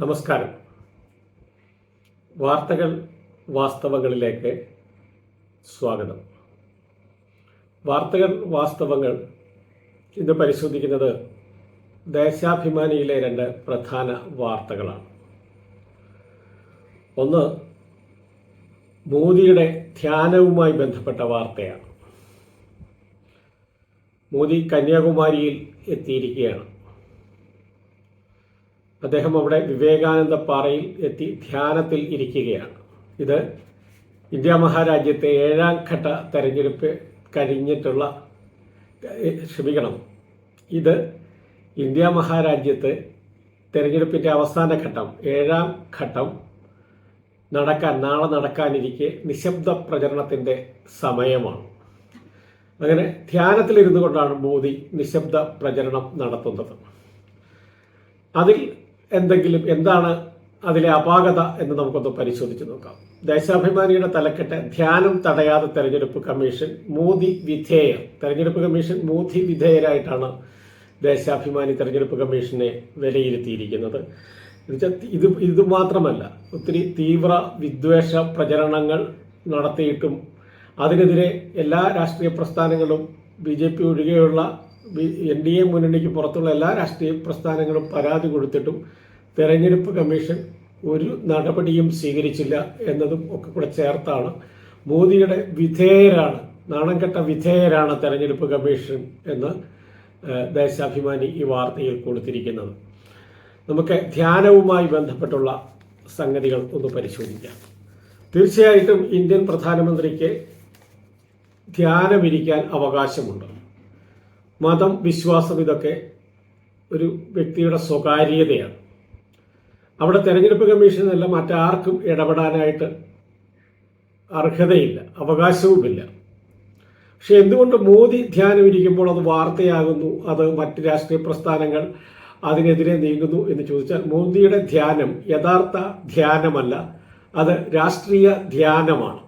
നമസ്കാരം. വാർത്തകൾ വാസ്തവങ്ങളിലേക്ക് സ്വാഗതം. വാർത്തകൾ വാസ്തവങ്ങൾ ഇന്ന് പരിശോധിക്കുന്നത് ദേശാഭിമാനിയിലെ രണ്ട് പ്രധാന വാർത്തകളാണ്. ഒന്ന് മോദിയുടെ ധ്യാനവുമായി ബന്ധപ്പെട്ട വാർത്തയാണ്. മോദി കന്യാകുമാരിയിൽ എത്തിയിരിക്കുകയാണ്. അദ്ദേഹം അവിടെ വിവേകാനന്ദ പാറയിൽ എത്തി ധ്യാനത്തിൽ ഇരിക്കുകയാണ്. ഇത് ഇന്ത്യ മഹാരാജ്യത്തെ ഏഴാം ഘട്ട തെരഞ്ഞെടുപ്പ് കഴിഞ്ഞിട്ടുള്ള ക്ഷമിക്കണം. ഇത് ഇന്ത്യ മഹാരാജ്യത്ത് തെരഞ്ഞെടുപ്പിന്റെ അവസാന ഘട്ടം ഏഴാം ഘട്ടം നടക്കാൻ നാളെ നടക്കാനിരിക്കെ നിശബ്ദ പ്രചരണത്തിന്റെ സമയമാണ്. അങ്ങനെ ധ്യാനത്തിലിരുന്നു കൊണ്ടാണ് മോദി നിശബ്ദ പ്രചരണം നടത്തുന്നത്. അതിൽ എന്തെങ്കിലും എന്താണ് അതിലെ അപാകത എന്ന് നമുക്കൊന്ന് പരിശോധിച്ച് നോക്കാം. ദേശാഭിമാനിയുടെ തലക്കെട്ട് ധ്യാനം തടയാതെ തെരഞ്ഞെടുപ്പ് കമ്മീഷൻ മോദി വിധേയർ. തെരഞ്ഞെടുപ്പ് കമ്മീഷൻ മോദി വിധേയരായിട്ടാണ് ദേശാഭിമാനി തെരഞ്ഞെടുപ്പ് കമ്മീഷനെ വിലയിരുത്തിയിരിക്കുന്നത്. ഇത് ഇത് മാത്രമല്ല ഒത്തിരി തീവ്ര വിദ്വേഷ പ്രചരണങ്ങൾ നടത്തിയിട്ടും അതിനെതിരെ എല്ലാ രാഷ്ട്രീയ പ്രസ്ഥാനങ്ങളും ബി ജെ പി ഒഴികെയുള്ള എൻ ഡി എ മുന്നണിക്ക് പുറത്തുള്ള എല്ലാ രാഷ്ട്രീയ പ്രസ്ഥാനങ്ങളും പരാതി കൊടുത്തിട്ടും തെരഞ്ഞെടുപ്പ് കമ്മീഷൻ ഒരു നടപടിയും സ്വീകരിച്ചില്ല എന്നതും ഒക്കെ കൂടെ ചേർത്താണ്. മോദിയുടെ വിധേയരാണ് നാണംകെട്ട വിധേയരാണ് തെരഞ്ഞെടുപ്പ് കമ്മീഷൻ എന്ന് ദേശാഭിമാനി ഈ വാർത്തയിൽ കൊടുത്തിരിക്കുന്നത്. നമുക്ക് ധ്യാനവുമായി ബന്ധപ്പെട്ടുള്ള സംഗതികൾ ഒന്ന് പരിശോധിക്കാം. തീർച്ചയായിട്ടും ഇന്ത്യൻ പ്രധാനമന്ത്രിക്ക് ധ്യാനമിരിക്കാൻ അവകാശമുണ്ട്. മതം വിശ്വാസം ഇതൊക്കെ ഒരു വ്യക്തിയുടെ സ്വകാര്യതയാണ്. അവിടെ തെരഞ്ഞെടുപ്പ് കമ്മീഷനല്ല മറ്റാർക്കും ഇടപെടാനായിട്ട് അർഹതയില്ല അവകാശവുമില്ല. പക്ഷെ എന്തുകൊണ്ട് മോദി ധ്യാനം ഇരിക്കുമ്പോൾ അത് വാർത്തയാകുന്നു അത് മറ്റ് രാഷ്ട്രീയ പ്രസ്ഥാനങ്ങൾ അതിനെതിരെ നീങ്ങുന്നു എന്ന് ചോദിച്ചാൽ മോദിയുടെ ധ്യാനം യഥാർത്ഥ ധ്യാനമല്ല അത് രാഷ്ട്രീയ ധ്യാനമാണ്.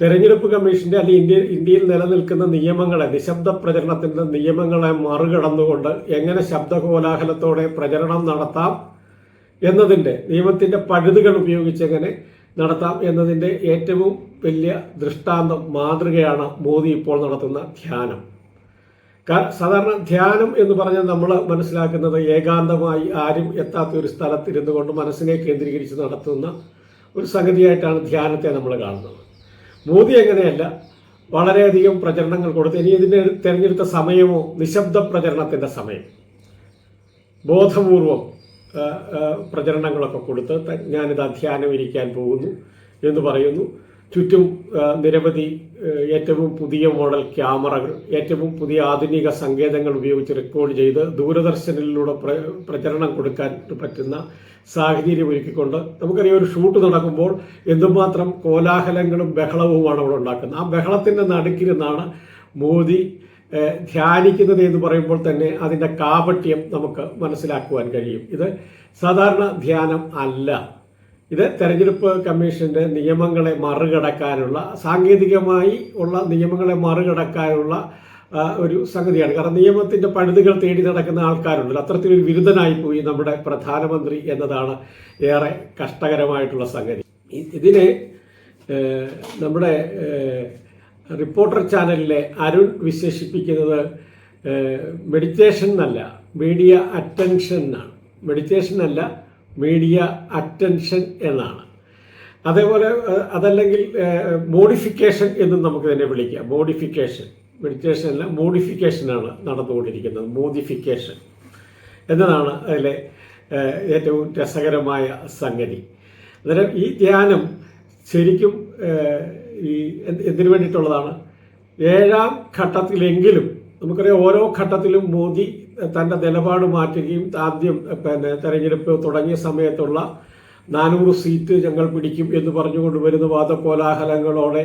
തെരഞ്ഞെടുപ്പ് കമ്മീഷന്റെ അല്ലെങ്കിൽ ഇന്ത്യ ഇന്ത്യയിൽ നിലനിൽക്കുന്ന നിയമങ്ങളെ നിശബ്ദ പ്രചരണത്തിന്റെ നിയമങ്ങളെ മറികടന്നുകൊണ്ട് എങ്ങനെ ശബ്ദകോലാഹലത്തോടെ പ്രചരണം നടത്താം എന്നതിന്റെ നിയമത്തിന്റെ പഴുതുകൾ ഉപയോഗിച്ച് എങ്ങനെ നടത്താം എന്നതിന്റെ ഏറ്റവും വലിയ ദൃഷ്ടാന്തം മാതൃകയാണ് മോദി ഇപ്പോൾ നടത്തുന്ന ധ്യാനം. സാധാരണ ധ്യാനം എന്ന് പറഞ്ഞാൽ നമ്മൾ മനസ്സിലാക്കുന്നത് ഏകാന്തമായി ആരും എത്താത്ത ഒരു സ്ഥലത്തിരുന്നു കൊണ്ട് മനസ്സിനെ കേന്ദ്രീകരിച്ച് നടത്തുന്ന ഒരു സംഗതിയായിട്ടാണ് ധ്യാനത്തെ നമ്മൾ കാണുന്നത്. മോദി അങ്ങനെയല്ല. വളരെയധികം പ്രചരണങ്ങൾ കൊടുത്ത് ഇനി ഇതിന് തിരഞ്ഞെടുത്ത സമയമോ നിശബ്ദ പ്രചരണത്തിന്റെ സമയം. ബോധപൂർവം പ്രചരണങ്ങളൊക്കെ കൊടുത്ത് ഞാനിത് അധ്യയനം ഇരിക്കാൻ പോകുന്നു എന്ന് പറയുന്നു. ചുറ്റും നിരവധി ഏറ്റവും പുതിയ മോഡൽ ക്യാമറകൾ ഏറ്റവും പുതിയ ആധുനിക സങ്കേതങ്ങൾ ഉപയോഗിച്ച് റെക്കോർഡ് ചെയ്ത് ദൂരദർശനിലൂടെ പ്രചരണം കൊടുക്കാൻ പറ്റുന്ന സാഹചര്യം ഒരുക്കിക്കൊണ്ട് നമുക്കറിയാം ഒരു ഷൂട്ട് നടക്കുമ്പോൾ എന്തുമാത്രം കോലാഹലങ്ങളും ബഹളവുമാണ് അവിടെ ഉണ്ടാക്കുന്നത്. ആ ബഹളത്തിന്റെ നടുക്കിരുന്നാണ് മോദി ധ്യാനിക്കുന്നത് എന്ന് പറയുമ്പോൾ തന്നെ അതിന്റെ കാപട്യം നമുക്ക് മനസ്സിലാക്കുവാൻ കഴിയും. ഇത് സാധാരണ ധ്യാനം അല്ല. ഇത് തെരഞ്ഞെടുപ്പ് കമ്മീഷന്റെ നിയമങ്ങളെ മറികടക്കാനുള്ള സാങ്കേതികമായി ഉള്ള നിയമങ്ങളെ മറികടക്കാനുള്ള ഒരു സംഗതിയാണ്. കാരണം നിയമത്തിന്റെ പഴുതുകൾ തേടി നടക്കുന്ന ആൾക്കാരുണ്ട് അത്തരത്തിലൊരു വിരുദ്ധനായി പോയി നമ്മുടെ പ്രധാനമന്ത്രി എന്നതാണ് ഏറെ കഷ്ടകരമായിട്ടുള്ള സംഗതി. ഇതിന് ഇതിനെ നമ്മുടെ റിപ്പോർട്ടർ ചാനലിലെ അരുൺ വിശേഷിപ്പിക്കുന്നത് മെഡിറ്റേഷൻ എന്നല്ല മീഡിയ അറ്റൻഷൻ എന്നാണ്. മെഡിറ്റേഷൻ അല്ല മീഡിയ അറ്റൻഷൻ എന്നാണ്. അതേപോലെ അതല്ലെങ്കിൽ മോഡിഫിക്കേഷൻ എന്നും നമുക്ക് തന്നെ വിളിക്കാം. മോഡിഫിക്കേഷൻ മെഡിറ്റേഷൻ അല്ല മോഡിഫിക്കേഷനാണ് നടന്നുകൊണ്ടിരിക്കുന്നത്. മോഡിഫിക്കേഷൻ എന്നതാണ് അതിലെ ഏറ്റവും രസകരമായ സംഗതി. അന്നേരം ഈ ധ്യാനം ശരിക്കും ഈ എന്ത് എന്തിനു വേണ്ടിയിട്ടുള്ളതാണ്? ഏഴാം ഘട്ടത്തിലെങ്കിലും നമുക്കറിയാം ഓരോ ഘട്ടത്തിലും മോദി തന്റെ നിലപാട് മാറ്റുകയും ആദ്യം പിന്നെ തെരഞ്ഞെടുപ്പ് തുടങ്ങിയ സമയത്തുള്ള നാനൂറ് സീറ്റ് ഞങ്ങൾ പിടിക്കും എന്ന് പറഞ്ഞുകൊണ്ട് വരുന്ന വാദകോലാഹലങ്ങളോടെ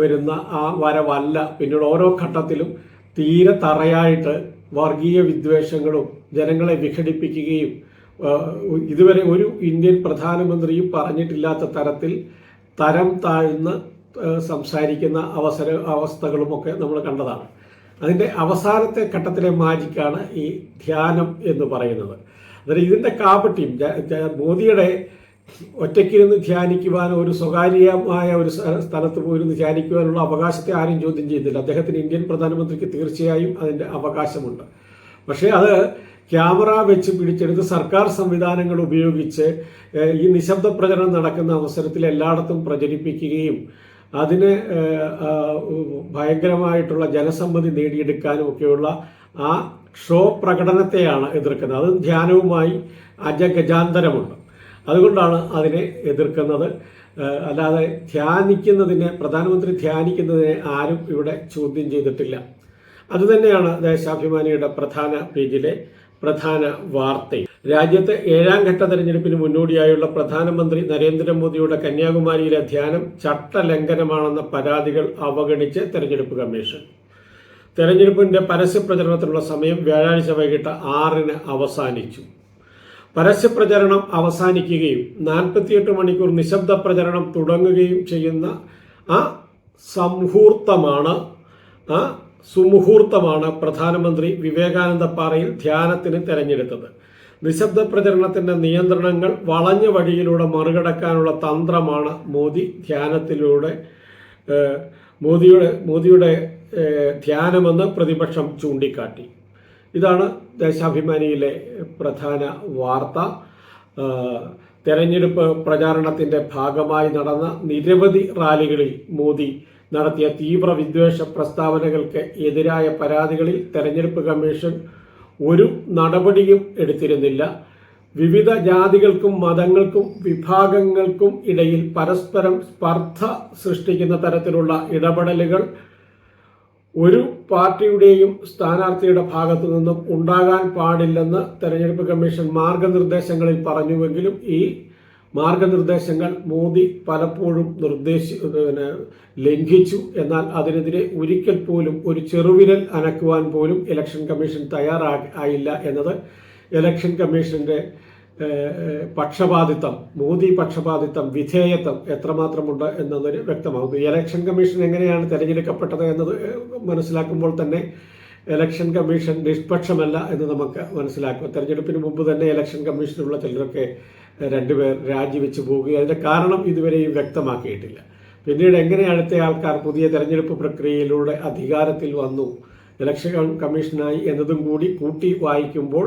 വരുന്ന ആ വരവല്ല. പിന്നീട് ഓരോ ഘട്ടത്തിലും തീരെ തറയായിട്ട് വർഗീയ വിദ്വേഷങ്ങളും ജനങ്ങളെ വിഘടിപ്പിക്കുകയും ഇതുവരെ ഒരു ഇന്ത്യൻ പ്രധാനമന്ത്രിയും പറഞ്ഞിട്ടില്ലാത്ത തരത്തിൽ തരം താഴ്ന്ന് സംസാരിക്കുന്ന അവസര അവസ്ഥകളുമൊക്കെ നമ്മൾ കണ്ടതാണ്. അതിന്റെ അവസാനത്തെ ഘട്ടത്തിലെ മാജിക്കാണ് ഈ ധ്യാനം എന്ന് പറയുന്നത്. അതായത് ഇതിന്റെ കാപട്യം മോദിയുടെ ഒറ്റയ്ക്കിരുന്ന് ധ്യാനിക്കുവാൻ ഒരു സ്വകാര്യമായ ഒരു സ്ഥ- സ്ഥലത്ത് പോയിരുന്ന് ധ്യാനിക്കുവാനുള്ള അവകാശത്തെ ആരും ചോദ്യം ചെയ്യുന്നില്ല. അദ്ദേഹത്തിന് ഇന്ത്യൻ പ്രധാനമന്ത്രിക്ക് തീർച്ചയായും അതിന്റെ അവകാശമുണ്ട്. പക്ഷേ അത് ക്യാമറ വെച്ച് പിടിച്ചെടുത്ത് സർക്കാർ സംവിധാനങ്ങൾ ഉപയോഗിച്ച് ഈ നിശബ്ദ പ്രചരണം നടക്കുന്ന അവസരത്തിൽ എല്ലായിടത്തും പ്രചരിപ്പിക്കുകയും അതിന് ഭയങ്കരമായിട്ടുള്ള ജനസമ്മതി നേടിയെടുക്കാനും ഒക്കെയുള്ള ആ ഷോ പ്രകടനത്തെയാണ് എതിർക്കുന്നത്. അത് ധ്യാനവുമായി അജഗജാന്തരമുണ്ട് അതുകൊണ്ടാണ് അതിനെ എതിർക്കുന്നത്. അല്ലാതെ ധ്യാനിക്കുന്നതിനെ പ്രധാനമന്ത്രി ധ്യാനിക്കുന്നതിനെ ആരും ഇവിടെ ചോദ്യം ചെയ്തിട്ടില്ല. അതുതന്നെയാണ് ദേശാഭിമാനിയുടെ പ്രധാന പേജിലെ പ്രധാന വാർത്തയും. രാജ്യത്തെ ഏഴാം ഘട്ട തെരഞ്ഞെടുപ്പിന് മുന്നോടിയായുള്ള പ്രധാനമന്ത്രി നരേന്ദ്രമോദിയുടെ കന്യാകുമാരിയിലെ ധ്യാനം ചട്ടലംഘനമാണെന്ന പരാതികൾ അവഗണിച്ച് തെരഞ്ഞെടുപ്പ് കമ്മീഷൻ. തെരഞ്ഞെടുപ്പിന്റെ പരസ്യപ്രചരണത്തിനുള്ള സമയം വ്യാഴാഴ്ച വൈകിട്ട് ആറിന് അവസാനിച്ചു. പരസ്യപ്രചരണം അവസാനിക്കുകയും നാൽപ്പത്തിയെട്ട് മണിക്കൂർ നിശബ്ദ പ്രചരണം തുടങ്ങുകയും ചെയ്യുന്ന ആ സംഹൂർത്തമാണ് സുമുഹൂർത്തമാണ് പ്രധാനമന്ത്രി വിവേകാനന്ദ പാറയിൽ ധ്യാനത്തിന് തെരഞ്ഞെടുത്തത്. നിശബ്ദ പ്രചരണത്തിന്റെ നിയന്ത്രണങ്ങൾ വളഞ്ഞ വഴിയിലൂടെ മറികടക്കാനുള്ള തന്ത്രമാണ് മോദി ധ്യാനത്തിലൂടെ മോദിയുടെ മോദിയുടെ ധ്യാനമെന്ന് പ്രതിപക്ഷം ചൂണ്ടിക്കാട്ടി. ഇതാണ് ദേശാഭിമാനിയിലെ പ്രധാന വാർത്ത. തെരഞ്ഞെടുപ്പ് പ്രചാരണത്തിന്റെ ഭാഗമായി നടന്ന നിരവധി റാലികളിൽ മോദി നടത്തിയ തീവ്ര വിദ്വേഷ പ്രസ്താവനകൾക്ക് എതിരായ പരാതികളിൽ തെരഞ്ഞെടുപ്പ് കമ്മീഷൻ ഒരു നടപടിയും എടുത്തിരുന്നില്ല. വിവിധ ജാതികൾക്കും മതങ്ങൾക്കും വിഭാഗങ്ങൾക്കും ഇടയിൽ പരസ്പരം സ്പർദ്ധ സൃഷ്ടിക്കുന്ന തരത്തിലുള്ള ഇടപെടലുകൾ ഒരു പാർട്ടിയുടെയും സ്ഥാനാർത്ഥിയുടെ ഭാഗത്തു നിന്നും ഉണ്ടാകാൻ പാടില്ലെന്ന് തെരഞ്ഞെടുപ്പ് കമ്മീഷൻ മാർഗനിർദ്ദേശങ്ങളിൽ പറഞ്ഞുവെങ്കിലും ഈ മാർഗനിർദ്ദേശങ്ങൾ മോദി പലപ്പോഴും നിർദ്ദേശി ലംഘിച്ചു. എന്നാൽ അതിനെതിരെ ഒരിക്കൽ പോലും ഒരു ചെറുവിരൽ അനക്കുവാൻ പോലും ഇലക്ഷൻ കമ്മീഷൻ തയ്യാറായില്ല എന്നത് ഇലക്ഷൻ കമ്മീഷന്റെ പക്ഷപാതിത്വം മോദി പക്ഷപാതിത്വം വിധേയത്വം എത്രമാത്രമുണ്ട് എന്നതിന് വ്യക്തമാകുന്നു. ഇലക്ഷൻ കമ്മീഷൻ എങ്ങനെയാണ് തിരഞ്ഞെടുക്കപ്പെട്ടത് എന്നത് മനസ്സിലാക്കുമ്പോൾ തന്നെ ഇലക്ഷൻ കമ്മീഷൻ നിഷ്പക്ഷമല്ല എന്ന് നമുക്ക് മനസ്സിലാക്കും. തെരഞ്ഞെടുപ്പിന് മുമ്പ് തന്നെ ഇലക്ഷൻ കമ്മീഷനുള്ള ചിലരൊക്കെ രണ്ടുപേർ രാജിവെച്ച് പോകുകയും അതിന്റെ കാരണം ഇതുവരെയും വ്യക്തമാക്കിയിട്ടില്ല. പിന്നീട് എങ്ങനെ അടുത്ത ആൾക്കാർ പുതിയ തെരഞ്ഞെടുപ്പ് പ്രക്രിയയിലൂടെ അധികാരത്തിൽ വന്നു ഇലക്ഷൻ കമ്മീഷനായി എന്നതും കൂടി കൂട്ടി വായിക്കുമ്പോൾ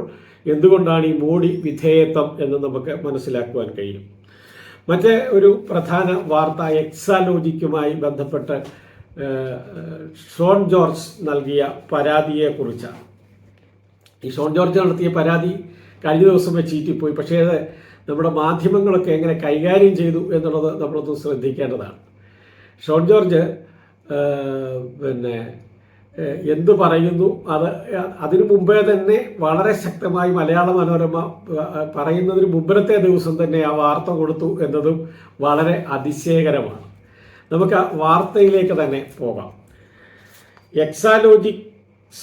എന്തുകൊണ്ടാണ് ഈ മോഡി വിധേയത്വം എന്ന് നമുക്ക് മനസ്സിലാക്കുവാൻ കഴിയും. മറ്റേ ഒരു പ്രധാന വാർത്ത എക്സാലോജിക്കുമായി ബന്ധപ്പെട്ട് ഷോൺ ജോർജ് നൽകിയ പരാതിയെക്കുറിച്ചാണ്. ഈ ഷോൺ ജോർജ് നടത്തിയ പരാതി കഴിഞ്ഞ ദിവസം ചീറ്റിപ്പോയി. പക്ഷേ അത് നമ്മുടെ മാധ്യമങ്ങളൊക്കെ എങ്ങനെ കൈകാര്യം ചെയ്തു എന്നുള്ളത് നമ്മളൊന്ന് ശ്രദ്ധിക്കേണ്ടതാണ്. ഷോൺ ജോർജ് പിന്നെ എന്തു പറയുന്നു? അത് അതിനു മുമ്പേ തന്നെ വളരെ ശക്തമായി മലയാള മനോരമ പറയുന്നതിന് മുമ്പത്തെ ദിവസം തന്നെ ആ വാർത്ത കൊടുത്തു എന്നതും വളരെ അതിശയകരമാണ്. നമുക്ക് ആ വാർത്തയിലേക്ക് തന്നെ പോകാം. എക്സാലോജിക്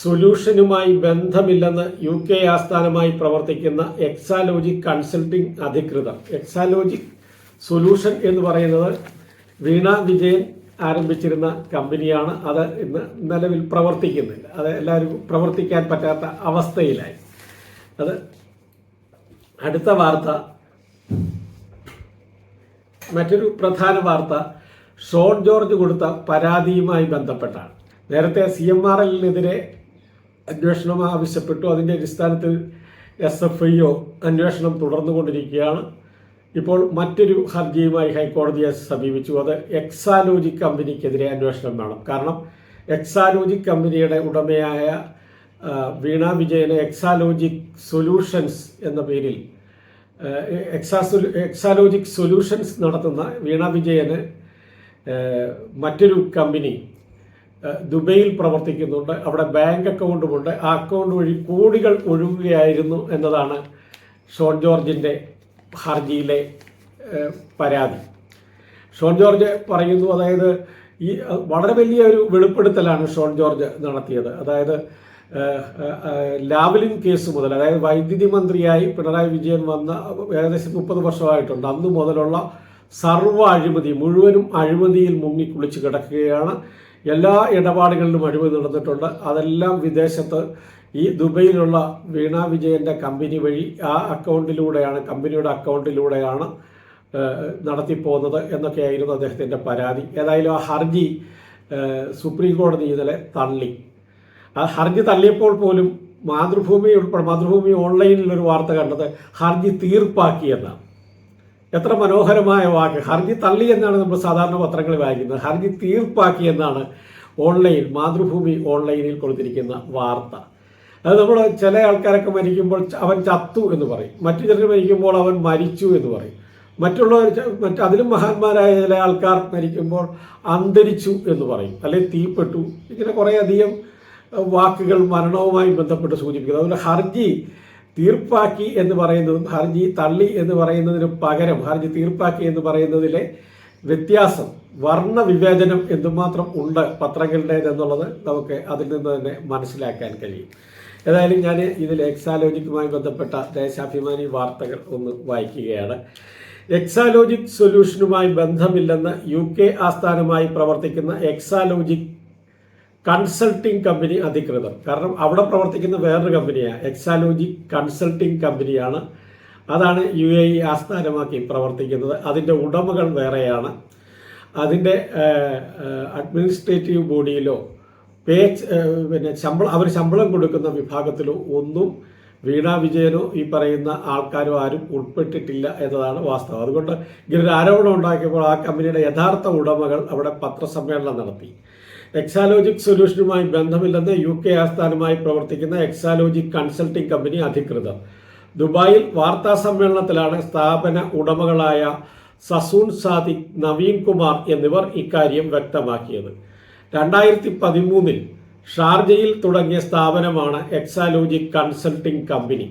സൊല്യൂഷനുമായി ബന്ധമില്ലെന്ന് യു കെ ആസ്ഥാനമായി പ്രവർത്തിക്കുന്ന എക്സാലോജിക് കൺസൾട്ടിംഗ് അധികൃതർ. എക്സാലോജിക് സൊല്യൂഷൻ എന്ന് പറയുന്നത് വീണ വിജയൻ ആരംഭിച്ചിരുന്ന കമ്പനിയാണ്. അത് ഇന്ന് നിലവിൽ പ്രവർത്തിക്കുന്നില്ല. അത് എല്ലാവരും പ്രവർത്തിക്കാൻ പറ്റാത്ത അവസ്ഥയിലായി. അത് അടുത്ത വാർത്ത. മറ്റൊരു പ്രധാന വാർത്ത. ഷോൺ ജോർജ് കൊടുത്ത പരാതിയുമായി ബന്ധപ്പെട്ടാണ്. നേരത്തെ സി എം ആർ എല്ലിനെതിരെ അന്വേഷണം ആവശ്യപ്പെട്ടു. അതിന്റെ അടിസ്ഥാനത്തിൽ എസ് എഫ് ഐ അന്വേഷണം തുടർന്നുകൊണ്ടിരിക്കുകയാണ്. ഇപ്പോൾ മറ്റൊരു ഹർജിയുമായി ഹൈക്കോടതിയെ സമീപിച്ചു. അത് എക്സാലോജി കമ്പനിക്കെതിരെ അന്വേഷണം വേണം. കാരണം എക്സാലോജി കമ്പനിയുടെ ഉടമയായ വീണ വിജയനെ എക്സാലോജിക് സൊല്യൂഷൻസ് എന്ന പേരിൽ എക്സാസൊ എക്സാലോജിക് സൊല്യൂഷൻസ് നടത്തുന്ന വീണ വിജയന് മറ്റൊരു കമ്പനി ദുബൈയിൽ പ്രവർത്തിക്കുന്നുണ്ട്. അവിടെ ബാങ്ക് അക്കൗണ്ടുമുണ്ട്. ആ അക്കൗണ്ട് വഴി കോടികൾ ഒഴുകുകയായിരുന്നു എന്നതാണ് ഷോൺ ജോർജിന്റെ ഹർജിയിലെ പരാതി. ഷോൺ ജോർജ് പറയുന്നു അതായത് ഈ വളരെ വലിയ ഒരു വെളിപ്പെടുത്തലാണ് ഷോൺ ജോർജ് നടത്തിയത്. അതായത് ഏഹ്, കേസ് മുതൽ അതായത് വൈദ്യുതി മന്ത്രിയായി പിണറായി വിജയൻ വന്ന ഏകദേശം മുപ്പത് വർഷമായിട്ടുണ്ട്. അന്ന് മുതലുള്ള സർവ അഴിമതി മുഴുവനും അഴിമതിയിൽ മുങ്ങിക്കുളിച്ച് കിടക്കുകയാണ്. എല്ലാ ഇടപാടുകളിലും അഴിമതി നടന്നിട്ടുണ്ട്. അതെല്ലാം വിദേശത്ത് ഈ ദുബൈയിലുള്ള വീണ വിജയന്റെ കമ്പനി വഴി ആ അക്കൗണ്ടിലൂടെയാണ് കമ്പനിയുടെ അക്കൗണ്ടിലൂടെയാണ് നടത്തിപ്പോകുന്നത് എന്നൊക്കെയായിരുന്നു അദ്ദേഹത്തിന്റെ പരാതി. ഏതായാലും ആ ഹർജി സുപ്രീം കോടതി ഇന്നലെ തള്ളി. ആ ഹർജി തള്ളിയപ്പോൾ പോലും മാതൃഭൂമി ഉൾപ്പെടെ മാതൃഭൂമി ഓൺലൈനിൽ ഒരു വാർത്ത കണ്ടത് ഹർജി തീർപ്പാക്കിയെന്നാണ് എത്ര മനോഹരമായ വാക്ക്. ഹർജി തള്ളി എന്നാണ് നമ്മൾ സാധാരണ പത്രങ്ങൾ വായിക്കുന്നത്. ഹർജി തീർപ്പാക്കി എന്നാണ് ഓൺലൈൻ മാതൃഭൂമി ഓൺലൈനിൽ കൊടുത്തിരിക്കുന്ന വാർത്ത. അത് നമ്മൾ ചില ആൾക്കാരൊക്കെ മരിക്കുമ്പോൾ അവൻ ചത്തു എന്ന് പറയും. മറ്റു ചിലർ മരിക്കുമ്പോൾ അവൻ മരിച്ചു എന്ന് പറയും. മറ്റുള്ളവർ മറ്റ് അതിലും മഹാന്മാരായ ചില ആൾക്കാർ മരിക്കുമ്പോൾ അന്തരിച്ചു എന്ന് പറയും. അല്ലെങ്കിൽ തീപ്പെട്ടു. ഇങ്ങനെ കുറേയധികം വാക്കുകൾ മരണവുമായി ബന്ധപ്പെട്ട് സൂചിപ്പിക്കുന്നത് അതുപോലെ ഹർജി തീർപ്പാക്കി എന്ന് പറയുന്നതും ഹർജി തള്ളി എന്ന് പറയുന്നതിന് പകരം ഹർജി തീർപ്പാക്കി എന്ന് പറയുന്നതിലെ വ്യത്യാസം വർണ വിവേചനം എന്തുമാത്രം ഉണ്ട് പത്രങ്ങളുടേത് എന്നുള്ളത് നമുക്ക് അതിൽ നിന്ന് തന്നെ മനസ്സിലാക്കാൻ കഴിയും. ഏതായാലും ഞാൻ ഇതിൽ എക്സാലോജിക്കുമായി ബന്ധപ്പെട്ട ദേശാഭിമാനി വാർത്തകൾ ഒന്ന് വായിക്കുകയാണ്. എക്സാലോജിക് സൊല്യൂഷനുമായി ബന്ധമില്ലെന്ന് യു കെ ആസ്ഥാനമായി പ്രവർത്തിക്കുന്ന എക്സാലോജിക് കൺസൾട്ടിംഗ് കമ്പനി അധികൃതർ. കാരണം അവിടെ പ്രവർത്തിക്കുന്ന വേറൊരു കമ്പനിയാണ് എക്സാലോജി കൺസൾട്ടിംഗ് കമ്പനിയാണ് അതാണ് യു എ ഇ ആസ്ഥാനമാക്കി പ്രവർത്തിക്കുന്നത്. അതിന്റെ ഉടമകൾ വേറെയാണ്. അതിന്റെ അഡ്മിനിസ്ട്രേറ്റീവ് ബോഡിയിലോ പേ പിന്നെ ശമ്പളം അവർ ശമ്പളം കൊടുക്കുന്ന വിഭാഗത്തിലോ ഒന്നും വീണ വിജയനോ ഈ പറയുന്ന ആൾക്കാരോ ആരും ഉൾപ്പെട്ടിട്ടില്ല എന്നതാണ് വാസ്തവം. അതുകൊണ്ട് ഇങ്ങനൊരു ആരോപണം ഉണ്ടാക്കിയപ്പോൾ ആ കമ്പനിയുടെ യഥാർത്ഥ ഉടമകൾ അവിടെ പത്രസമ്മേളനം നടത്തി. എക്സാലോജിക് സൊല്യൂഷനുമായി ബന്ധമില്ലെന്ന് യു കെ ആസ്ഥാനമായി പ്രവർത്തിക്കുന്ന എക്സാലോജിക് കൺസൾട്ടിംഗ് കമ്പനി അധികൃതർ. ദുബായിൽ വാർത്താ സമ്മേളനത്തിലാണ് സ്ഥാപന ഉടമകളായ സസൂൺ സാദിഖ് നവീൻ കുമാർ എന്നിവർ ഇക്കാര്യം വ്യക്തമാക്കിയത്. രണ്ടായിരത്തി പതിമൂന്നിൽ ഷാർജയിൽ തുടങ്ങിയ സ്ഥാപനമാണ് എക്സാലോജിക് കൺസൾട്ടിംഗ് കമ്പനി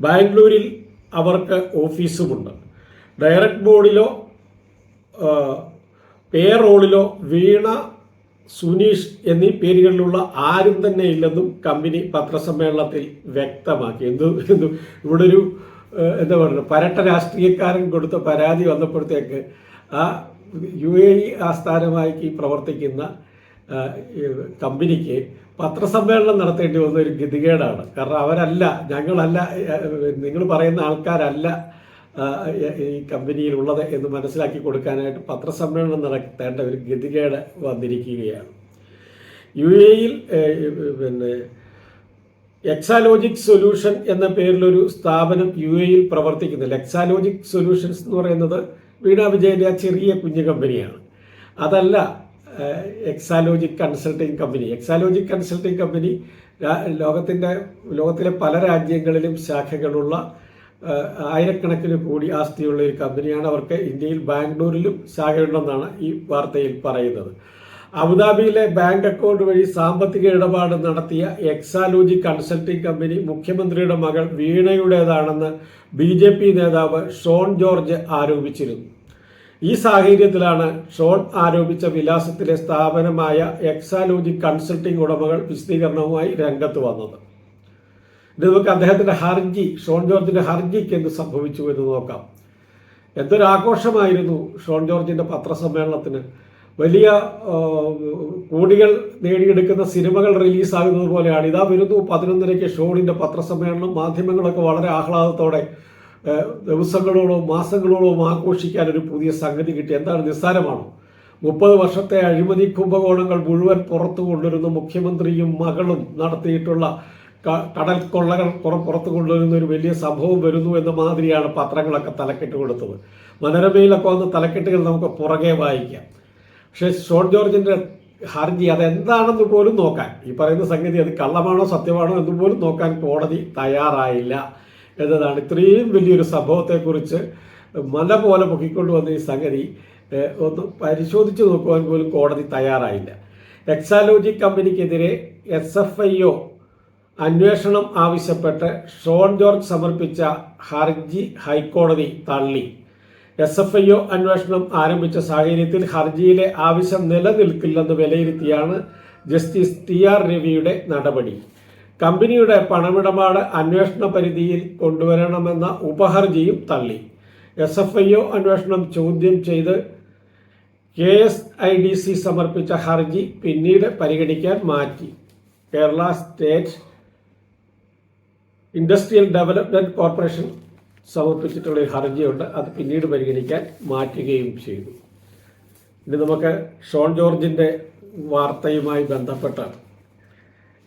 ബാംഗ്ലൂരിൽ അവർക്ക് ഓഫീസുമുണ്ട്. ഡയറക്ട് ബോർഡിലോ പേ റോളിലോ വീണ സുനീഷ് എന്നീ പേരുകളിലുള്ള ആരും തന്നെ ഇല്ലെന്നും കമ്പനി പത്രസമ്മേളനത്തിൽ വ്യക്തമാക്കി. എന്തു എന്തു? ഇവിടെ ഒരു എന്താ പറയുക പരട്ട രാഷ്ട്രീയക്കാരൻ കൊടുത്ത പരാതി വന്നപ്പോഴത്തേക്ക് ആ യു എ ഇ ആസ്ഥാനമായി പ്രവർത്തിക്കുന്ന കമ്പനിക്ക് പത്രസമ്മേളനം നടത്തേണ്ടി വന്ന ഒരു ഗതികേടാണ്. കാരണം അവരല്ല ഞങ്ങളല്ല നിങ്ങൾ പറയുന്ന ആൾക്കാരല്ല ഈ കമ്പനിയിലുള്ളത് എന്ന് മനസ്സിലാക്കി കൊടുക്കാനായിട്ട് പത്രസമ്മേളനം നടത്തേണ്ട ഒരു ഗതികേട് വന്നിരിക്കുകയാണ്. യു എയിൽ പിന്നെ എക്സാലോജിക് സൊല്യൂഷൻ എന്ന പേരിലൊരു സ്ഥാപനം യു എയിൽ പ്രവർത്തിക്കുന്നില്ല. എക്സാലോജിക് സൊല്യൂഷൻസ് എന്ന് പറയുന്നത് വീണ വിജയന്റെ ആ ചെറിയ കുഞ്ഞു കമ്പനിയാണ്. അതല്ല Exalogic consulting company. Exalogic consulting company ലോകത്തിന്റെ ലോകത്തിലെ പല രാജ്യങ്ങളിലും ശാഖകളുള്ള ആയിരക്കണക്കിന് കോടി ആസ്തിയുള്ള ഒരു കമ്പനിയാണ് അവർക്ക് ഇന്ത്യയിൽ ബാംഗ്ലൂരിലും ശാഖയുണ്ടെന്നാണ് ഈ വാർത്തയിൽ പറയുന്നത്. അബുദാബിയിലെ ബാങ്ക് അക്കൗണ്ട് വഴി സാമ്പത്തിക ഇടപാട് നടത്തിയ എക്സാലോജി കൺസൾട്ടിംഗ് കമ്പനി മുഖ്യമന്ത്രിയുടെ മകൾ വീണയുടേതാണെന്ന് ബി ജെ പി നേതാവ് ഷോൺ ജോർജ് ആരോപിച്ചിരുന്നു. ഈ സാഹചര്യത്തിലാണ് ഷോൺ ആരോപിച്ച വിലാസത്തിലെ സ്ഥാപനമായ എക്സാലോജി കൺസൾട്ടിംഗ് ഉടമകൾ വിശദീകരണവുമായി രംഗത്ത് വന്നത്. നമുക്ക് അദ്ദേഹത്തിന്റെ ഹർജി ഷോൺ ജോർജിന്റെ ഹർജിക്ക് എന്ത് സംഭവിച്ചു എന്ന് നോക്കാം. എന്തൊരു ആഘോഷമായിരുന്നു ഷോൺ ജോർജിന്റെ പത്രസമ്മേളനത്തിന്? വലിയ കോടികൾ നേടിയെടുക്കുന്ന സിനിമകൾ റിലീസാകുന്നത് പോലെയാണ് ഇതാ വരുന്നു പതിനൊന്നരയ്ക്ക് ഷോണിന്റെ പത്രസമ്മേളനം. മാധ്യമങ്ങളൊക്കെ വളരെ ആഹ്ലാദത്തോടെ ദിവസങ്ങളോളവും മാസങ്ങളോളവും ആഘോഷിക്കാൻ ഒരു പുതിയ സംഗതി കിട്ടി. എന്താണ് നിസ്സാരമാണോ? മുപ്പത് വർഷത്തെ അഴിമതി കുംഭകോണങ്ങൾ മുഴുവൻ പുറത്തു കൊണ്ടുവരുന്ന മുഖ്യമന്ത്രിയും മകളും നടത്തിയിട്ടുള്ള കടൽ കൊള്ളകൾ പുറത്ത് കൊണ്ടുവരുന്ന ഒരു വലിയ സംഭവം വരുന്നു എന്ന മാതിരിയാണ് പത്രങ്ങളൊക്കെ തലക്കെട്ട് കൊടുത്തത്. മനോരമയിലൊക്കെ വന്ന് തലക്കെട്ടുകൾ നമുക്ക് പുറകെ വായിക്കാം. പക്ഷേ ഷോൺ ജോർജിന്റെ ഹർജി അതെന്താണെന്ന് പോലും നോക്കാൻ ഈ പറയുന്ന സംഗതി അത് കള്ളമാണോ സത്യമാണോ എന്ന് പോലും നോക്കാൻ കോടതി തയ്യാറായില്ല എന്നതാണ് ഇത്രയും വലിയൊരു സംഭവത്തെക്കുറിച്ച് മല പോലെ പൊക്കിക്കൊണ്ടുവന്ന ഈ സംഗതി ഒന്ന് പരിശോധിച്ച് നോക്കുവാൻ പോലും കോടതി തയ്യാറായില്ല. എക്സാലോജി കമ്പനിക്കെതിരെ എസ് എഫ് ഐ ഒ അന്വേഷണം ആവശ്യപ്പെട്ട് ഷോൺ ജോർജ് സമർപ്പിച്ച ഹർജി ഹൈക്കോടതി തള്ളി. എസ് എഫ് ഐ ഒ അന്വേഷണം ആരംഭിച്ച സാഹചര്യത്തിൽ ഹർജിയിലെ ആവശ്യം നിലനിൽക്കില്ലെന്ന് വിലയിരുത്തിയാണ് ജസ്റ്റിസ് ടി ആർ രവിയുടെ നടപടി. കമ്പനിയുടെ പണമിടപാട് അന്വേഷണ പരിധിയിൽ കൊണ്ടുവരണമെന്ന ഉപഹർജിയും തള്ളി. എസ് എഫ് ഐ ഒ അന്വേഷണം ചോദ്യം ചെയ്ത് K S I D C സമർപ്പിച്ച ഹർജി പിന്നീട് പരിഗണിക്കാൻ മാറ്റി. Kerala state industrial development corporation സമർപ്പിച്ചിട്ടുള്ള ഒരു ഹർജിയുണ്ട്. അത് പിന്നീട് പരിഗണിക്കാൻ മാറ്റുകയും ചെയ്തു. ഇനി നമുക്ക് ഷോൺ ജോർജിന്റെ വാർത്തയുമായി ബന്ധപ്പെട്ട്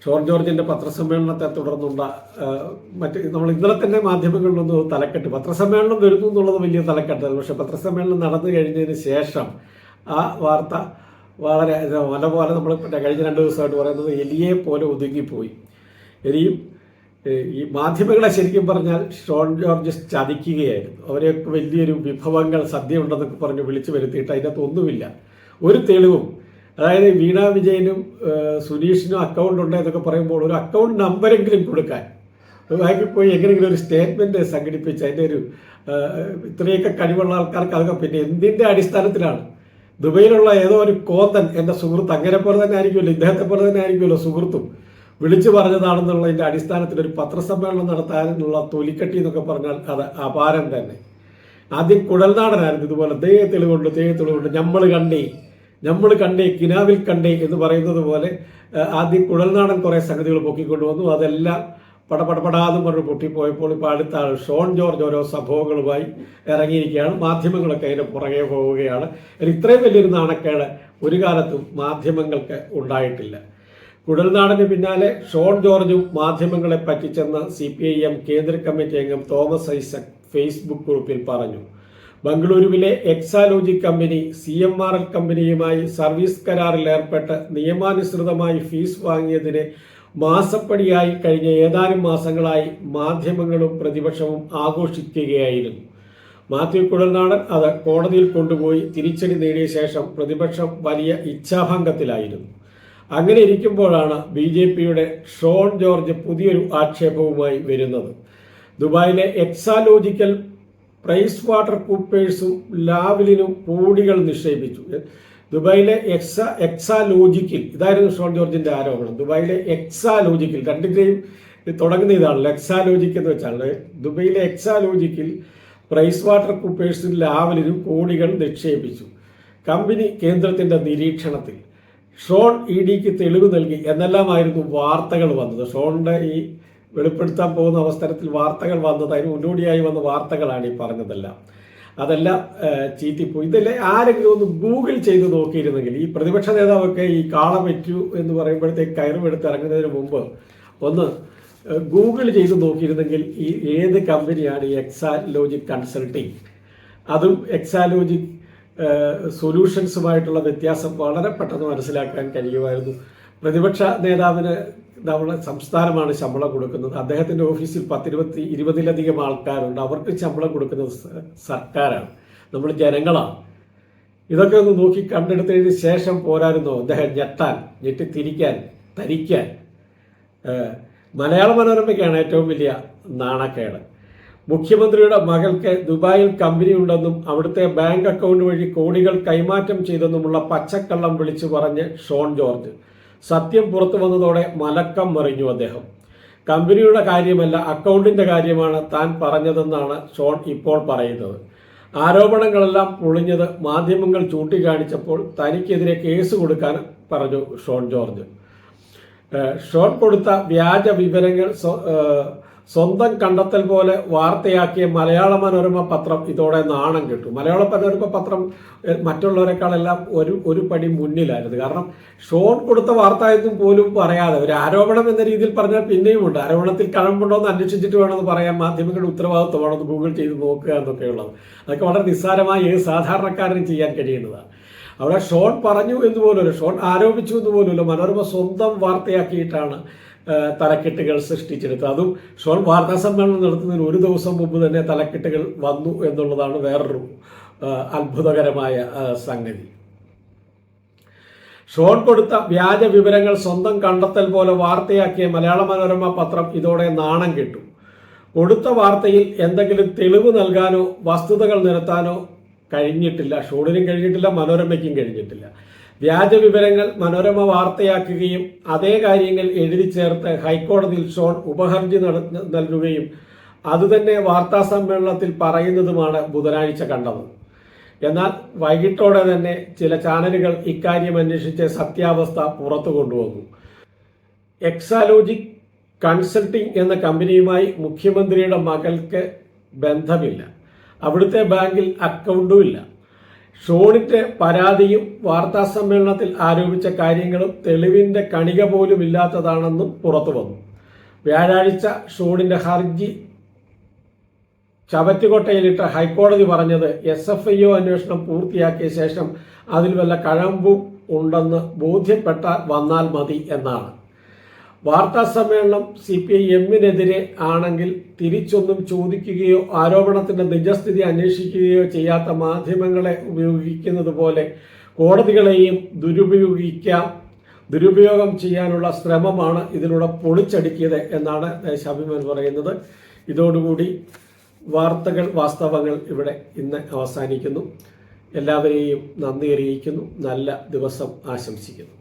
ഷോൺ ജോർജിന്റെ പത്രസമ്മേളനത്തെ തുടർന്നുള്ള മറ്റ് നമ്മൾ ഇന്നലെ തന്നെ മാധ്യമങ്ങളിലൊന്നും തലക്കെട്ട്. പത്രസമ്മേളനം വരുന്നു എന്നുള്ളത് വലിയ തലക്കെട്ടാണ് പക്ഷെ പത്രസമ്മേളനം നടന്നു കഴിഞ്ഞതിന് ശേഷം ആ വാർത്ത വളരെ മല പോലെ നമ്മൾ കഴിഞ്ഞ രണ്ട് ദിവസമായിട്ട് പറയുന്നത് എലിയെ പോലെ ഒതുങ്ങിപ്പോയി. എലിയും ഈ മാധ്യമങ്ങളെ ശരിക്കും പറഞ്ഞാൽ ഷോൺ ജോർജ് ചതിക്കുകയായിരുന്നു. അവരെയൊക്കെ വലിയൊരു വിഭവങ്ങൾ സദ്യ ഉണ്ടെന്നൊക്കെ പറഞ്ഞ് വിളിച്ചു വരുത്തിയിട്ട് അതിനകത്ത് ഒന്നുമില്ല. ഒരു തെളിവും അതായത് വീണ വിജയനും സുനീഷിനും അക്കൗണ്ട് ഉണ്ട് എന്നൊക്കെ പറയുമ്പോൾ ഒരു അക്കൗണ്ട് നമ്പരെങ്കിലും കൊടുക്കാൻ. ബാങ്കിൽ പോയി എങ്ങനെയെങ്കിലും ഒരു സ്റ്റേറ്റ്മെന്റ് സംഘടിപ്പിച്ച് അതിന്റെ ഒരു ഇത്രയൊക്കെ കഴിവുള്ള ആൾക്കാർക്ക് അതൊക്കെ പിന്നെ എന്തിന്റെ അടിസ്ഥാനത്തിലാണ്? ദുബൈയിലുള്ള ഏതോ ഒരു കോന്തൻ എന്റെ സുഹൃത്ത് അങ്ങനെ പോലെ തന്നെ ആയിരിക്കുമല്ലോ ഇദ്ദേഹത്തെ പോലെ തന്നെ ആയിരിക്കുമല്ലോ സുഹൃത്തും. വിളിച്ചു പറഞ്ഞതാണെന്നുള്ളതിന്റെ അടിസ്ഥാനത്തിൽ ഒരു പത്രസമ്മേളനം നടത്താനുള്ള തൊലിക്കട്ടി എന്നൊക്കെ പറഞ്ഞാൽ അത് അപാരം തന്നെ. ആദ്യം കുഴൽനാടനായിരുന്നു ഇതുപോലെ ദേ തെളിവുണ്ട് ദേ തെളിവുണ്ട് നമ്മൾ കണ്ടേ നമ്മൾ കണ്ടേ കിനാവിൽ കണ്ടേ എന്ന് പറയുന്നത് പോലെ ആദ്യം കുഴൽനാടൻ കുറേ സംഗതികൾ പൊക്കിക്കൊണ്ടുവന്നു അതെല്ലാം പടപടപടാന്നും പറഞ്ഞ് പൊട്ടിപ്പോയപ്പോൾ ഇപ്പോൾ അടുത്ത ഷോൺ ജോർജ് ഓരോ സംഭവങ്ങളുമായി ഇറങ്ങിയിരിക്കുകയാണ്. മാധ്യമങ്ങളൊക്കെ അതിന്റെ പുറകെ പോവുകയാണ്. ഇത്രയും വലിയൊരു നാണക്കേട് ഒരു കാലത്തും മാധ്യമങ്ങൾക്ക് ഉണ്ടായിട്ടില്ല. കുഴൽനാടന് പിന്നാലെ ഷോൺ ജോർജും മാധ്യമങ്ങളെ പറ്റിച്ചെന്ന് സി പി ഐ എം കേന്ദ്ര കമ്മിറ്റി അംഗം തോമസ് ഐസക് ഫേസ്ബുക്ക് ഗ്രൂപ്പിൽ പറഞ്ഞു. ബംഗളൂരുവിലെ Exalogic company C M R L കമ്പനിയുമായി സർവീസ് കരാറിൽ ഏർപ്പെട്ട് നിയമാനുസൃതമായി ഫീസ് വാങ്ങിയതിന് മാസപ്പടിയായി കഴിഞ്ഞ ഏതാനും മാസങ്ങളായി മാധ്യമങ്ങളും പ്രതിപക്ഷവും ആഘോഷിക്കുകയായിരുന്നു. മാത്യു കുഴൽനാടൻ അത് കോടതിയിൽ കൊണ്ടുപോയി തിരിച്ചടി നേടിയ ശേഷം പ്രതിപക്ഷം വലിയ ഇച്ഛാഭംഗത്തിലായിരുന്നു. അങ്ങനെ ഇരിക്കുമ്പോഴാണ് ബി ജെ പിയുടെ ഷോൺ ജോർജ് പുതിയൊരു ആക്ഷേപവുമായി വരുന്നത്. ദുബായിലെ എക്സാലോജിക്കൽ പ്രൈസ് വാട്ടർ കൂപ്പേഴ്സും ലാവലിനും കോടികൾ നിക്ഷേപിച്ചു. ദുബായിലെ എക്സ എക്സാലോജിക്കിൽ ഇതായിരുന്നു ഷോൺ ജോർജിന്റെ ആരോപണം. ദുബായിലെ എക്സാലോജിക്കിൽ രണ്ടിന്റെയും തുടങ്ങുന്ന ഇതാണല്ലോ. എക്സാലോജിക് എന്ന് വെച്ചാൽ ദുബൈയിലെ എക്സാലോജിക്കിൽ പ്രൈസ് വാട്ടർ കൂപ്പേഴ്സും ലാവലിനും കോടികൾ നിക്ഷേപിച്ചു. കമ്പനി കേന്ദ്രത്തിന്റെ നിരീക്ഷണത്തിൽ ഷോൺ ഇ ഡിക്ക് തെളിവ് നൽകി എന്നെല്ലാമായിരുന്നു വാർത്തകൾ വന്നത്. ഷോണിന്റെ ഈ വെളിപ്പെടുത്താൻ പോകുന്ന അവസരത്തിൽ വാർത്തകൾ വന്നത് അതിന് മുന്നോടിയായി വന്ന വാർത്തകളാണ് ഈ പറഞ്ഞതെല്ലാം. അതെല്ലാം ചീറ്റിപ്പോയി. ഇതെല്ലാം ആരെങ്കിലും ഒന്ന് ഗൂഗിൾ ചെയ്ത് നോക്കിയിരുന്നെങ്കിൽ ഈ പ്രതിപക്ഷ നേതാവൊക്കെ ഈ കാള വെറ്റു എന്ന് പറയുമ്പോഴത്തേക്ക് കയറുമെടുത്ത് ഇറങ്ങുന്നതിന് മുമ്പ് ഒന്ന് ഗൂഗിൾ ചെയ്ത് നോക്കിയിരുന്നെങ്കിൽ ഈ ഏത് കമ്പനിയാണ് എക്സാലോജിക് കൺസൾട്ടിങ്? അതും എക്സാലോജിക് സൊല്യൂഷൻസുമായിട്ടുള്ള വ്യത്യാസം വളരെ പെട്ടെന്ന് മനസ്സിലാക്കാൻ കഴിയുമായിരുന്നു. പ്രതിപക്ഷ നേതാവിന് നമ്മുടെ സംസ്ഥാനമാണ് ശമ്പളം കൊടുക്കുന്നത്. അദ്ദേഹത്തിന്റെ ഓഫീസിൽ പത്തിരുപത്തി ഇരുപതിലധികം ആൾക്കാരുണ്ട്. അവർക്ക് ശമ്പളം കൊടുക്കുന്നത് സർക്കാരാണ്. നമ്മൾ ജനങ്ങളാണ്. ഇതൊക്കെ ഒന്ന് നോക്കി കണ്ടെടുത്തതിന് ശേഷം പോരായിരുന്നോ അദ്ദേഹം ഞെട്ടാൻ ഞെട്ടിത്തിരിക്കാൻ തരിക്കാൻ. മലയാള മനോരമയ്ക്കാണ് ഏറ്റവും വലിയ നാണക്കേട്. മുഖ്യമന്ത്രിയുടെ മകൾക്ക് ദുബായിൽ കമ്പനി ഉണ്ടെന്നും അവിടുത്തെ ബാങ്ക് അക്കൗണ്ട് വഴി കോടികൾ കൈമാറ്റം ചെയ്തെന്നുമുള്ള പച്ചക്കള്ളം വിളിച്ചു പറഞ്ഞ് ഷോൺ ജോർജ്. സത്യം പുറത്തു വന്നതോടെ മലക്കം മറിഞ്ഞു അദ്ദേഹം. കമ്പനിയുടെ കാര്യമല്ല അക്കൗണ്ടിന്റെ കാര്യമാണ് താൻ പറഞ്ഞതെന്നാണ് ഷോൺ ഇപ്പോൾ പറയുന്നത്. ആരോപണങ്ങളെല്ലാം പൊളിഞ്ഞത് മാധ്യമങ്ങൾ ചൂണ്ടിക്കാണിച്ചപ്പോൾ തനിക്കെതിരെ കേസ് കൊടുക്കാൻ പറഞ്ഞു ഷോൺ ജോർജ്. ഷോൺ കൊടുത്ത വ്യാജ വിവരങ്ങൾ സ്വന്തം കണ്ടെത്തൽ പോലെ വാർത്തയാക്കിയ മലയാള മനോരമ പത്രം ഇതോടെ നാണം കിട്ടു. മലയാള മനോരമ പത്രം മറ്റുള്ളവരെക്കാളെല്ലാം ഒരു ഒരു പടി മുന്നിലായിരുന്നു. കാരണം ഷോൺ കൊടുത്ത വാർത്ത എന്നും പോലും പറയാതെ ഒരു ആരോപണം എന്ന രീതിയിൽ പറഞ്ഞാൽ പിന്നെയും ഉണ്ട്. ആരോപണത്തിൽ കഴമ്പുണ്ടോ എന്ന് അന്വേഷിച്ചിട്ട് വേണമെന്ന് പറയാൻ മാധ്യമങ്ങളുടെ ഉത്തരവാദിത്വമാണെന്ന് ഗൂഗിൾ ചെയ്ത് നോക്കുക എന്നൊക്കെയുള്ളത് അതൊക്കെ വളരെ നിസ്സാരമായി ഏത് സാധാരണക്കാരനും ചെയ്യാൻ കഴിയുന്നതാണ്. അവിടെ ഷോൺ പറഞ്ഞു എന്ന് പോലുമില്ല. ഷോൺ ആരോപിച്ചു എന്ന് മനോരമ സ്വന്തം വാർത്തയാക്കിയിട്ടാണ് തലക്കെട്ടുകൾ സൃഷ്ടിച്ചെടുത്തത് അതും ഷോൺ വാർത്താ സമ്മേളനം നടത്തുന്നതിന് ഒരു ദിവസം മുമ്പ് തന്നെ തലക്കെട്ടുകൾ വന്നു എന്നുള്ളതാണ് വേറൊരു അത്ഭുതകരമായ സംഗതി. ഷോൺ കൊടുത്ത വ്യാജ വിവരങ്ങൾ സ്വന്തം കണ്ടെത്തൽ പോലെ വാർത്തയാക്കിയ മലയാള മനോരമ പത്രം ഇതോടെ നാണം കിട്ടും. കൊടുത്ത വാർത്തയിൽ എന്തെങ്കിലും തെളിവ് നൽകാനോ വസ്തുതകൾ നിരത്താനോ കഴിഞ്ഞിട്ടില്ല. ഷോണിനും കഴിഞ്ഞിട്ടില്ല മനോരമയ്ക്കും കഴിഞ്ഞിട്ടില്ല. വ്യാജ വിവരങ്ങൾ മനോരമ വാർത്തയാക്കുകയും അതേ കാര്യങ്ങൾ എഴുതി ചേർത്ത് ഹൈക്കോടതിയിൽ ഷോൺ ഉപഹർജി നൽകുകയും അതുതന്നെ വാർത്താ സമ്മേളനത്തിൽ പറയുന്നതുമാണ് ബുധനാഴ്ച കണ്ടത്. എന്നാൽ വൈകിട്ടോടെ തന്നെ ചില ചാനലുകൾ ഇക്കാര്യം അന്വേഷിച്ച് സത്യാവസ്ഥ പുറത്തു കൊണ്ടുവന്നു. എക്സാലോജിക് കൺസൾട്ടിംഗ് എന്ന കമ്പനിയുമായി മുഖ്യമന്ത്രിയുടെ മകൾക്ക് ബന്ധമില്ല. അവിടുത്തെ ബാങ്കിൽ അക്കൗണ്ടുമില്ല ഷോണിന്റെ പരാതിയും വാർത്താ സമ്മേളനത്തിൽ ആരോപിച്ച കാര്യങ്ങളും തെളിവിന്റെ കണിക പോലും ഇല്ലാത്തതാണെന്നും പുറത്തു വന്നു. വ്യാഴാഴ്ച ഷോണിന്റെ ഹർജി ചവറ്റുകൊട്ടയിലിട്ട് ഹൈക്കോടതി പറഞ്ഞത് എസ് എഫ് ഐ ഒ അന്വേഷണം പൂർത്തിയാക്കിയ ശേഷം അതിൽ വല്ല കഴമ്പും ഉണ്ടെന്ന് ബോധ്യപ്പെട്ടാൽ വന്നാൽ മതി എന്നാണ്. വാർത്താ സമ്മേളനം സി പി ഐ എമ്മിനെതിരെ ആണെങ്കിൽ തിരിച്ചൊന്നും ചോദിക്കുകയോ ആരോപണത്തിന്റെ നിജസ്ഥിതി അന്വേഷിക്കുകയോ ചെയ്യാത്ത മാധ്യമങ്ങളെ ഉപയോഗിക്കുന്നത് പോലെ കോടതികളെയും ദുരുപയോഗിക്കാം. ദുരുപയോഗം ചെയ്യാനുള്ള ശ്രമമാണ് ഇതിലൂടെ പൊളിച്ചടുക്കിയത് എന്നാണ് ദേശാഭിമാൻ പറയുന്നത്. ഇതോടുകൂടി വാർത്തകൾ വാസ്തവങ്ങൾ ഇവിടെ ഇന്ന് അവസാനിക്കുന്നു. എല്ലാവരെയും നന്ദി അറിയിക്കുന്നു. നല്ല ദിവസം ആശംസിക്കുന്നു.